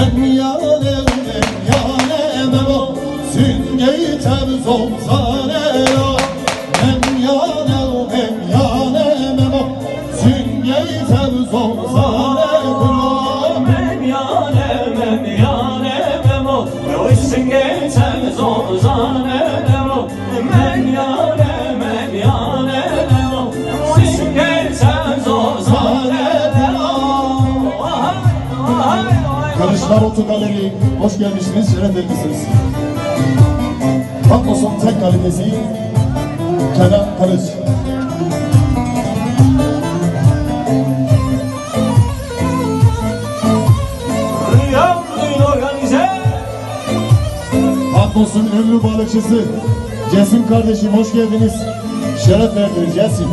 Hem yanem hem yanem o. Süngeyi temiz olsane ya Hem yanem hem yanem o. Süngeyi temiz olsane kuram Hem yanem hem yanem o. Süngeyi temiz olsane kuram Hem Karışlar Otu Galeri, hoş gelmişsiniz, şeref vermişsiniz. Patmos'un tek kalitesi Kenan organize Patmos'un ünlü balıkçısı Cesim kardeşim hoş geldiniz. Şeref verdiniz Cesim.